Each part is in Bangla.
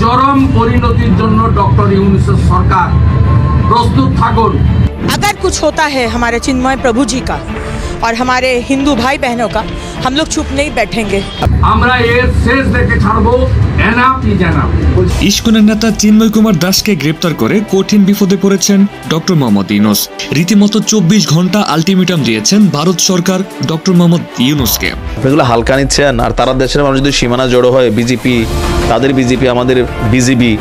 চরম পরিণতির জন্য ডক্টর ইউনুসের সরকার প্রস্তুত থাকুন अगर कुछ होता है हमारे चिन्मय प्रभु जी का और हमारे हिंदू भाई बहनों का हम लोग चुप नहीं बैठेंगे আমরা এর শেষ দেখে ছাড়বো এনাফ ইজ এনাফ ইস্কনের নেতা চিন্ময় কুমার দাসকে গ্রেপ্তার করে কঠিন বিপদে পড়েছেন ডক্টর মোহাম্মদ ইউনুস রীতিমতো চব্বিশ ঘন্টা আলটিমেটাম দিয়েছেন ভারত সরকার ডক্টর মোহাম্মদ ইউনুসকে এগুলো হালকা নিচ্ছেন আর তারা দেশের মানুষ যদি সীমানা জড়ো হয় বিজেপি তাদের বিজেপি আমাদের বিজেপি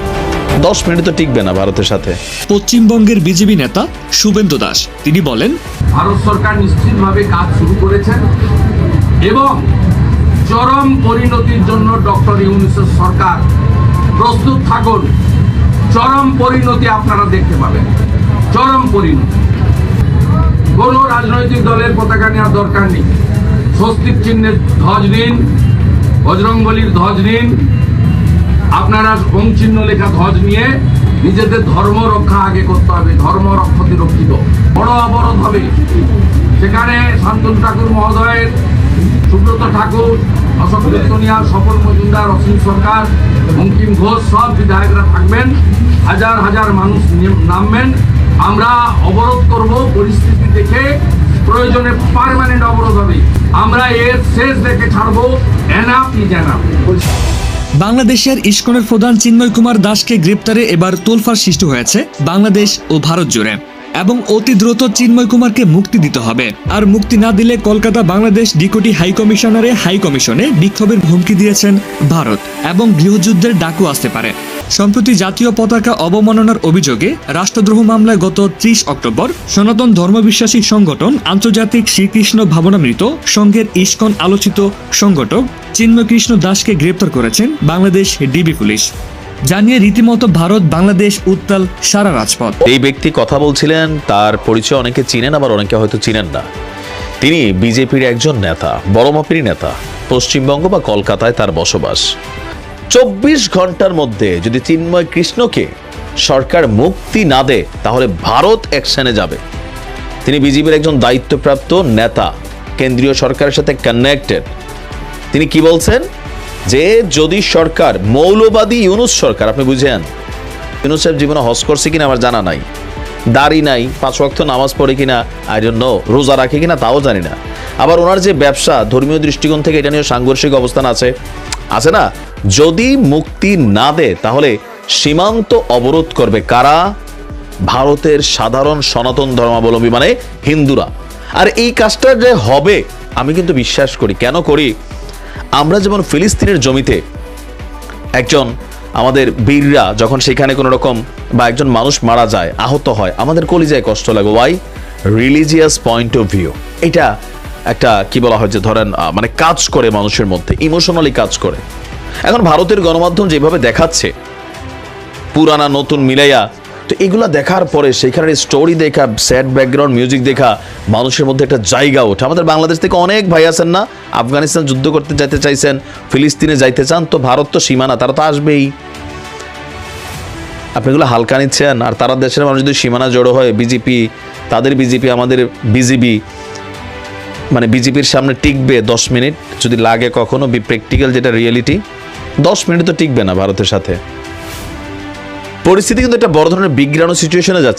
দশ মিনিট তো টিকবে না ভারতের সাথে। পশ্চিমবঙ্গের বিজেপি নেতা শুভেন্দু দাস তিনি বলেন ভারত সরকার নিশ্চিতভাবে কাজ শুরু করেছেন এবং চরম পরিণতির জন্য ডক্টর ইউনুসের সরকার প্রস্তুত থাকুন। চরম পরিণতি আপনারা দেখতে পাবেন। চরম পরিণতি। কোন রাজনৈতিক দলের পতাকা নেওয়ার দরকার নেই। স্বস্তিক চিহ্নের ধ্বজ নিন বজরংবলির ধ্বজ নিন আপনারা ওম চিহ্ন লেখা ধ্বজ নিয়ে নিজেদের ধর্ম রক্ষা আগে করতে হবে, ধর্ম রক্ষতি রক্ষিত। বড় অবরোধ হবে। সেখানে শান্তনু ঠাকুর মহোদয়ের সুব্রত ঠাকুর অশোক দত্তনিয়া সফল মজুমদার, অসীম সরকার বঙ্কিম ঘোষ সব বিধায়করা থাকবেন। হাজার হাজার মানুষ নামবেন। আমরা অবরোধ করব, পরিস্থিতি দেখে প্রয়োজনে পার্মানেন্ট অবরোধ হবে। আমরা এর শেষ দেখে ছাড়বো। এনাফ ইজ এনাফ বাংলাদেশের ইস্কনের প্রধান চিন্ময় কুমার দাসকে গ্রেপ্তারে এবার তোলফার সৃষ্টি হয়েছে বাংলাদেশ ও ভারত জুড়ে। এবং অতি দ্রুত চিন্ময় কুমারকে মুক্তি দিতে হবে। আর মুক্তি না দিলে কলকাতা বাংলাদেশ ডিকোটি হাই কমিশনারে হাই কমিশনে বিক্ষোভের হুমকি দিয়েছেন ভারত। এবং গৃহযুদ্ধের ডাকু আসতে পারে। সম্প্রতি জাতীয় পতাকা অবমাননার অভিযোগে রাষ্ট্রদ্রোহ মামলায় গত ত্রিশ অক্টোবর সনাতন ধর্মবিশ্বাসী সংগঠন আন্তর্জাতিক শ্রীকৃষ্ণ ভাবনামৃত সংঘের ইস্কন আলোচিত সংগঠক চিন্ময় কৃষ্ণ দাসকে গ্রেপ্তার করেছেন বাংলাদেশ ডিবি পুলিশ। জানিয়ে রীতিমতো ভারত বাংলাদেশ উত্তাল সারা রাজপথ। এই ব্যক্তি কথা বলছিলেন, তার পরিচয় অনেকে চিনেন, আবার অনেকে হয়তো চিনেন না। তিনি বিজেপির একজন নেতা, বড় মাপেরই নেতা, পশ্চিমবঙ্গ বা কলকাতায় তার বসবাস। চব্বিশ ঘণ্টার মধ্যে যদি চিন্ময় কৃষ্ণকে সরকার মুক্তি না দেয়, তাহলে ভারত অ্যাকশনে যাবে। তিনি বিজেপির একজন দায়িত্বপ্রাপ্ত নেতা, কেন্দ্রীয় সরকারের সাথে কানেক্টেড তিনি কি বলছেন? যে যদি সরকার, মৌলবাদী ইউনুস সরকার, আপনি বুঝেন, ইউনুস সাহেব জীবনে হজ করছে কিনা আমার জানা নাই। দাড়ি নাই, পাঁচ ওয়াক্ত নামাজ পড়ে কিনা আই নো রোজা রাখে কিনা তাও জানি না। আবার ওনার যে ব্যবসা, ধর্মীয় দৃষ্টিকোণ থেকে এটা নিয়ে সাংঘর্ষিক অবস্থান আছে। আছে না? যদি মুক্তি না দেয়, তাহলে সীমান্ত অবরোধ করবে কারা? ভারতের সাধারণ সনাতন ধর্মাবলম্বী মানে হিন্দুরা। আর এই কাজটা যে হবে, আমি কিন্তু বিশ্বাস করি। কেন করি? আমরা যেমন ফিলিস্তিনের জমিতে একজন আমাদের বীররা যখন সেখানে কোনো রকম বা একজন মানুষ মারা যায়, আহত হয়, আমাদের কলিজায় কষ্ট লাগে। Why religious point of view এটা একটা, কি বলা হয় যে ধরেন মানে কাজ করে মানুষের মধ্যে ইমোশনালি কাজ করে। এখন ভারতের গণমাধ্যম যেভাবে দেখাচ্ছে, পুরানা নতুন মিলাইয়া, তো এগুলো দেখার পরে সেখানের স্টোরি দেখা স্যাড ব্যাকগ্রাউন্ড মিউজিক দেখা, মানুষের মধ্যে একটা জায়গা ওঠে। আমাদের বাংলাদেশ থেকে অনেক ভাই আছেন না, আফগানিস্তান যুদ্ধ করতে যেতে চাইছেন, ফিলিস্তিনে যাইতে চান, তো ভারত তো সীমানা, তারা তো আসবেই। আপনি এগুলো হালকা নিচ্ছেন, আর তারা দেশের মানুষ যদি সীমানা জড়ো হয়, বিজেপি, তাদের বিজেপি, আমাদের বিজেপি মানে বিজেপির সামনে টিকবে দশ মিনিট, যদি লাগে কখনো বি প্র্যাকটিক্যাল যেটা রিয়েলিটি দশ মিনিট তো টিকবে না ভারতের সাথে। পরিস্থিতি কিন্তু একটা বড় ধরনের বিগ্রানো সিচুয়েশনে যাচ্ছে।